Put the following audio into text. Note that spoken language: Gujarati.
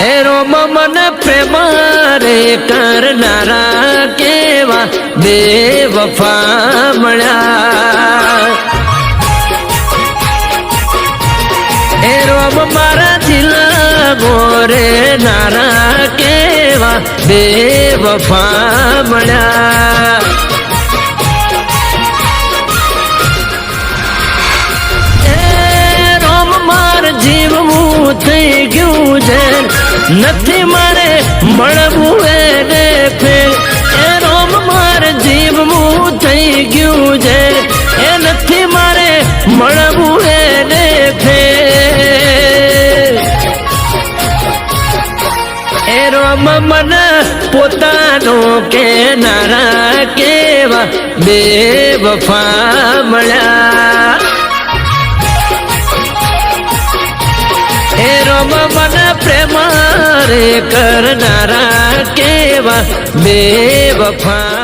એ મમન મને પ્રેમ રે કરનારા કેવા બેવફા મળ્યા એરો મારા દિલ ગોરે નારા કેવા બેવફા મળ્યા નથી મારે મળવું એને ફેર. એ રોમ માર જીવવું થઈ ગયું છે. એ નથી મારે મળવું એને ફેર. એ રોમ મન પોતાનો કે નારા કેવા બે વફા મળ્યા એ રોમ મને પ્રેમ રે કરનારા કેવા બે વફા